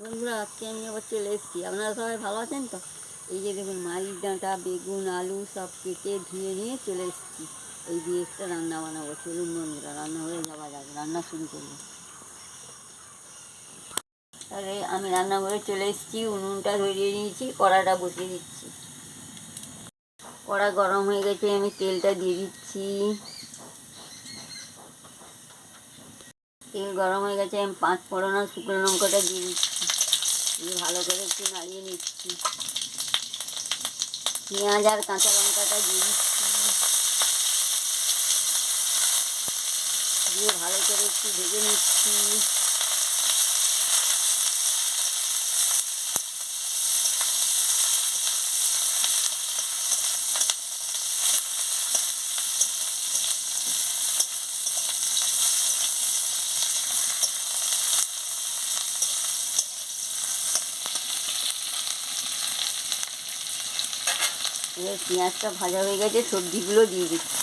বন্ধুরা, আজকে আমি আবার চলে এসেছি। আপনারা সবাই ভালো আছেন তো? এই যে দেখুন মারিচ ডাঁটা, বেগুন, আলু সব কেটে ধুয়ে নিয়ে চলে এসেছি। এই দিয়ে একটা রান্না বানাবো। চলুন বন্ধুরা, রান্না হয়ে যাওয়া যাক। রান্না শুরু করব। তাহলে আমি রান্না করে চলে এসেছি। উনুনটা ধরিয়ে নিয়েছি, কড়াটা বসিয়ে দিচ্ছি। কড়া গরম হয়ে গেছে, আমি তেলটা দিয়ে দিচ্ছি। তেল গরম হয়ে গেছে, আমি পাঁচ ফোড়ন শুকনো লঙ্কাটা দিয়ে দিচ্ছি। দিয়ে ভালো করে একটু নাড়িয়ে নিচ্ছি। পেঁয়াজ আর কাঁচা লঙ্কাটা দিয়ে দিচ্ছি। দিয়ে ভালো করে একটু ভেজে নিচ্ছি। এবার পেঁয়াজটা ভাজা হয়ে গেছে, সবজিগুলো দিয়ে দিচ্ছি।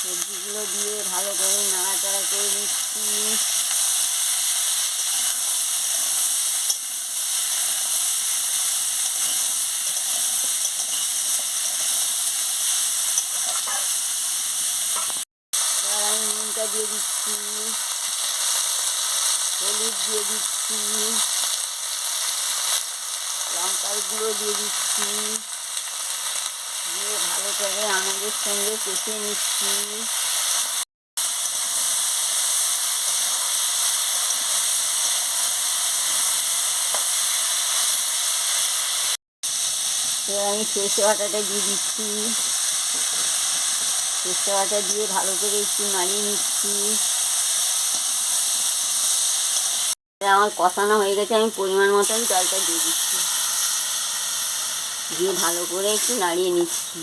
সবজিগুলো দিয়ে ভালো করে নাড়াচাড়া করে নিচ্ছি। দিয়ে দিচ্ছি। হলুদ দিয়ে দিচ্ছি। লঙ্কার গুঁড়ো দিয়ে দিচ্ছি। দিয়ে ভালো করে আনাজের সঙ্গে কষিয়ে নিচ্ছি। আমি সর্ষে বাটাটা দিয়ে দিচ্ছি। সর্ষে বাটা দিয়ে ভালো করে একটু নাড়িয়ে নিচ্ছি এবার আমার কষানো হয়ে গেছে, আমি পরিমাণ মতন জলটা দিয়ে দিচ্ছি। দিয়ে ভালো করে একটু নাড়িয়ে নিচ্ছি।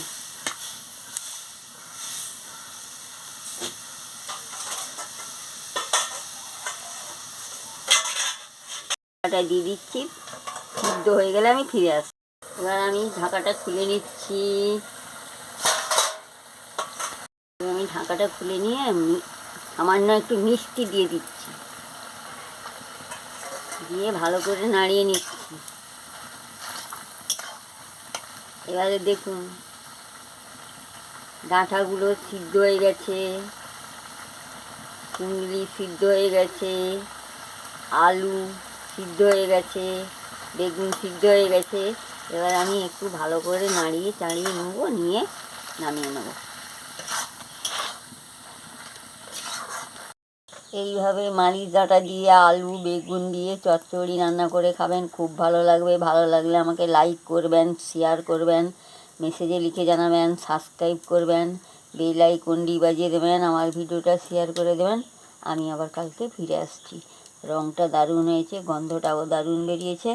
ঢাকাটা দিয়ে দিচ্ছি, সিদ্ধ হয়ে গেলে আমি ফিরে আসছি। এবার আমি ঢাকাটা খুলে নিচ্ছি। আমি ঢাকাটা খুলে নিয়ে সামান্য একটু মিষ্টি দিয়ে দিচ্ছি। দিয়ে ভালো করে নাড়িয়ে নিচ্ছি। এবারে দেখুন, ডাঁটাগুলো সিদ্ধ হয়ে গেছে কুমড়ি সিদ্ধ হয়ে গেছে, আলু সিদ্ধ হয়ে গেছে, বেগুন সিদ্ধ হয়ে গেছে। এবার আমি একটু ভালো করে নাড়িয়ে চাড়িয়ে নেব, নিয়ে নামিয়ে নেব। এইভাবে মারিচ ডাঁটা দিয়ে আলু, বেগুন দিয়ে চচ্চড়ি রান্না করে খাবেন। খুব ভালো লাগবে। ভালো লাগলে আমাকে লাইক করবেন শেয়ার করবেন মেসেজে লিখে জানাবেন সাবস্ক্রাইব করবেন বেল আইকনটি বাজিয়ে দেবেন, আমার ভিডিওটা শেয়ার করে দেবেন। আমি আবার কালকে ফিরে আসছি। রঙটা দারুণ হয়েছে, গন্ধটাও দারুণ বেরিয়েছে।